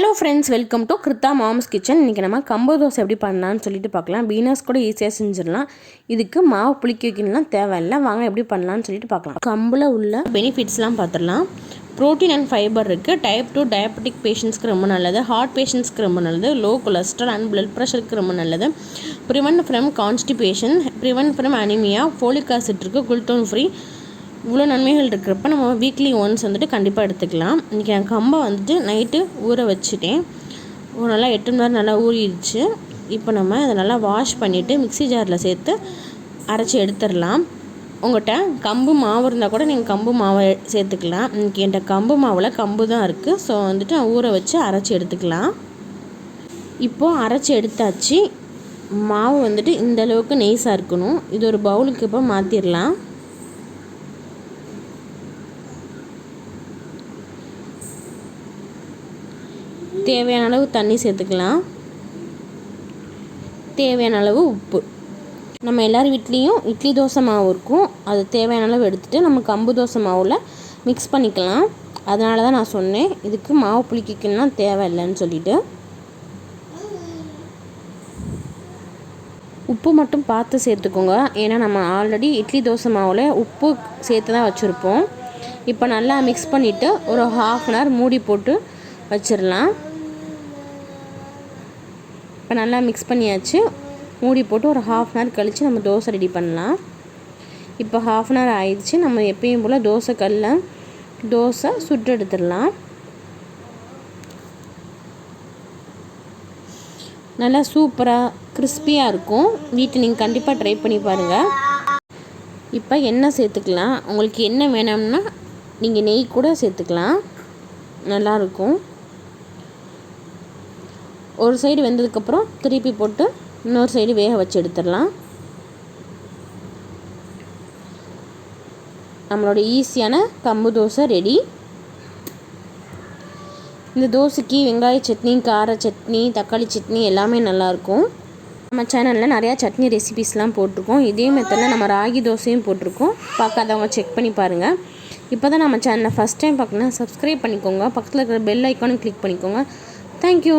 Hello friends welcome to Krutha mom's kitchen இன்றைக்கி நம்ம கம்பு தோசை எப்படி பண்ணலாம்னு சொல்லிட்டு பார்க்கலாம். பீனர்ஸ் கூட ஈஸியாக செஞ்சிடலாம். இதுக்கு மாவு புளிக்க வைக்கணும்லாம் தேவையில்லை வாங்க எப்படி பண்ணலாம்னு சொல்லிட்டு பார்க்கலாம். கம்பில் உள்ள பெனிஃபிட்ஸ்லாம் பார்த்துடலாம். ப்ரோட்டீன் அண்ட் ஃபைபர் இருக்குது டைப் டூ டயபெட்டிக் பேஷண்ட்ஸ்க்கு ரொம்ப நல்லது. ஹார்ட் பேஷண்ட்ஸ்க்கு ரொம்ப நல்லது. லோ கொலஸ்ட்ரால் அண்ட் பிளட் ப்ரெஷருக்கு ரொம்ப நல்லது. Prevent from constipation prevent from anaemia folic acid இருக்குது குளுட்டோன் ஃப்ரீ இவ்வளோ நன்மைகள் இருக்கிறப்ப நம்ம வீக்லி ஒன்ஸ் வந்துட்டு கண்டிப்பாக எடுத்துக்கலாம். இன்றைக்கி நான் கம்பை வந்துட்டு நைட்டு ஊற வச்சுட்டேன். ஒரு நல்லா எட்டு மணி நேரம் நல்லா ஊறிடுச்சு. இப்போ நம்ம அதை நல்லா வாஷ் பண்ணிவிட்டு மிக்ஸி ஜாரில் சேர்த்து அரைச்சி எடுத்துடலாம். உங்கள்கிட்ட கம்பு மாவு இருந்தால் கூட நீங்கள் கம்பு மாவை சேர்த்துக்கலாம். இன்றைக்கி என்கிட்ட கம்பு மாவில் கம்பு தான் இருக்குது ஸோ வந்துட்டு நான் ஊற வச்சு அரைச்சி எடுத்துக்கலாம். இப்போது அரைச்சி எடுத்தாச்சு. மாவு வந்துட்டு இந்த அளவுக்கு நெய்ஸாக இருக்கணும். இது ஒரு பவுலுக்கு இப்போ மாற்றிடலாம் தேவையான அளவு தண்ணி சேர்த்துக்கலாம். தேவையான அளவு உப்பு. நம்ம எல்லார் வீட்லேயும் இட்லி தோசை மாவு இருக்கும். அது தேவையான அளவு எடுத்துகிட்டு நம்ம கம்பு தோசை மாவில் மிக்ஸ் பண்ணிக்கலாம். அதனால தான் நான் சொன்னேன். இதுக்கு மாவு புளிக்கணும்னா தேவையில்லைன்னு சொல்லிட்டு. உப்பு மட்டும் பார்த்து சேர்த்துக்கோங்க. ஏன்னா நம்ம ஆல்ரெடி இட்லி தோசை மாவில் உப்பு சேர்த்து தான் வச்சுருப்போம். இப்போ நல்லா மிக்ஸ் பண்ணிவிட்டு ஒரு ஹாஃப் அன் ஹவர் மூடி போட்டு வச்சிடலாம் இப்போ நல்லா மிக்ஸ் பண்ணியாச்சு. மூடி போட்டு ஒரு ஹாஃப் அன் ஹவர் கழித்து நம்ம தோசை ரெடி பண்ணலாம். இப்போ ஹாஃப் அன் ஹவர் ஆயிடுச்சு. நம்ம எப்பயும் போல் தோசை கல்ல தோசை சுட்டு எடுத்துடலாம். நல்லா சூப்பராக கிறிஸ்பியாக இருக்கும். வீட்டை நீங்கள் கண்டிப்பாக ட்ரை பண்ணி பாருங்கள் இப்போ எண்ணெய் சேர்த்துக்கலாம். உங்களுக்கு என்ன வேணும்னா நீங்கள் நெய் கூட சேர்த்துக்கலாம். நல்லாயிருக்கும் ஒரு சைடு வெந்ததுக்கப்புறம் திருப்பி போட்டு இன்னொரு சைடு வேக வச்சு எடுத்துடலாம். நம்மளோட ஈஸியான கம்பு தோசை ரெடி. இந்த தோசைக்கு வெங்காய சட்னி கார சட்னி தக்காளி சட்னி எல்லாமே நல்லாயிருக்கும். நம்ம சேனலில் நிறையா சட்னி ரெசிபிஸ்லாம் போட்டிருக்கோம். இதே மெத்தடில் நம்ம ராகி தோசையும் போட்டிருக்கோம். பார்க்காதவங்க செக் பண்ணி பாருங்கள் இப்போ தான் நம்ம சேனலை ஃபஸ்ட் டைம் பார்க்கணும் சப்ஸ்கிரைப் பண்ணிக்கோங்க. பக்கத்தில் இருக்கிற பெல் ஐக்கானும் கிளிக் பண்ணிக்கோங்க. Thank you